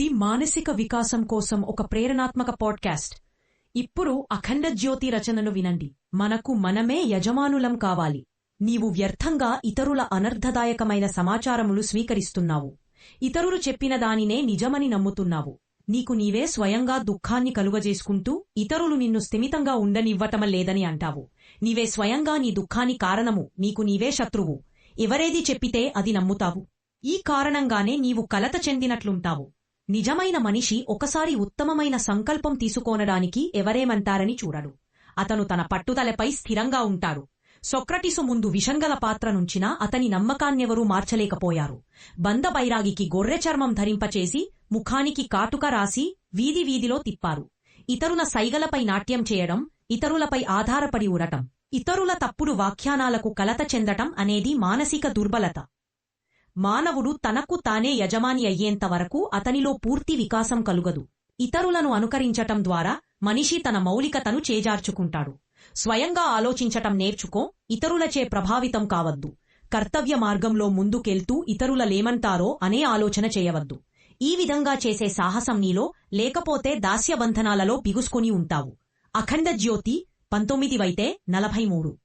ఇది మానసిక వికాసం కోసం ఒక ప్రేరణాత్మక పాడ్కాస్ట్. ఇప్పుడు అఖండ జ్యోతి రచనను వినండి. మనకు మనమే యజమానులం కావాలి. నీవు వ్యర్థంగా ఇతరుల అనర్ధదాయకమైన సమాచారములు స్వీకరిస్తున్నావు. ఇతరులు చెప్పిన దానినే నిజమని నమ్ముతున్నావు. నీకు నీవే స్వయంగా దుఃఖాన్ని కలుగజేసుకుంటూ ఇతరులు నిన్ను స్థిమితంగా ఉండనివ్వటం లేదని అంటావు. నీవే స్వయంగా నీ దుఃఖాని కారణము నీకు నీవే శత్రువు. ఎవరేది చెప్పితే అది నమ్ముతావు. ఈ కారణంగానే నీవు కలత చెందినట్లుంటావు. నిజమైన మనిషి ఒకసారి ఉత్తమమైన సంకల్పం తీసుకోనడానికి ఎవరేమంటారని చూడడు. అతను తన పట్టుదలపై స్థిరంగా ఉంటాడు. సొక్రటిసు ముందు విషంగల పాత్ర నుంచినా అతని నమ్మకాన్నెవరూ మార్చలేకపోయారు. బందబైరాగికి గొర్రె చర్మం ధరింపచేసి ముఖానికి కాటుక రాసి వీధి వీధిలో తిప్పారు. ఇతరుల సైగలపై నాట్యం చేయడం ఇతరులపై ఆధారపడి ఉరటం ఇతరుల తప్పుడు వాఖ్యానాలకు కలత చెందటం అనేది మానసిక దుర్బలత. మానవుడు తనకు తానే యజమాని అయ్యేంత వరకు అతనిలో పూర్తి వికాసం కలుగదు. ఇతరులను అనుకరించటం ద్వారా మనిషి తన మౌలికతను చేజార్చుకుంటాడు. స్వయంగా ఆలోచించటం నేర్చుకో ఇతరులచే ప్రభావితం కావద్దు. కర్తవ్య మార్గంలో ముందుకెళ్తూ ఇతరులలేమంటారో అనే ఆలోచన చేయవద్దు. ఈ విధంగా చేసే సాహసం నీలో లేకపోతే దాస్యబంధనాలలో బిగుసుకొని ఉంటావు. అఖండ జ్యోతి పంతొమ్మిదివైతే నలభై మూడు.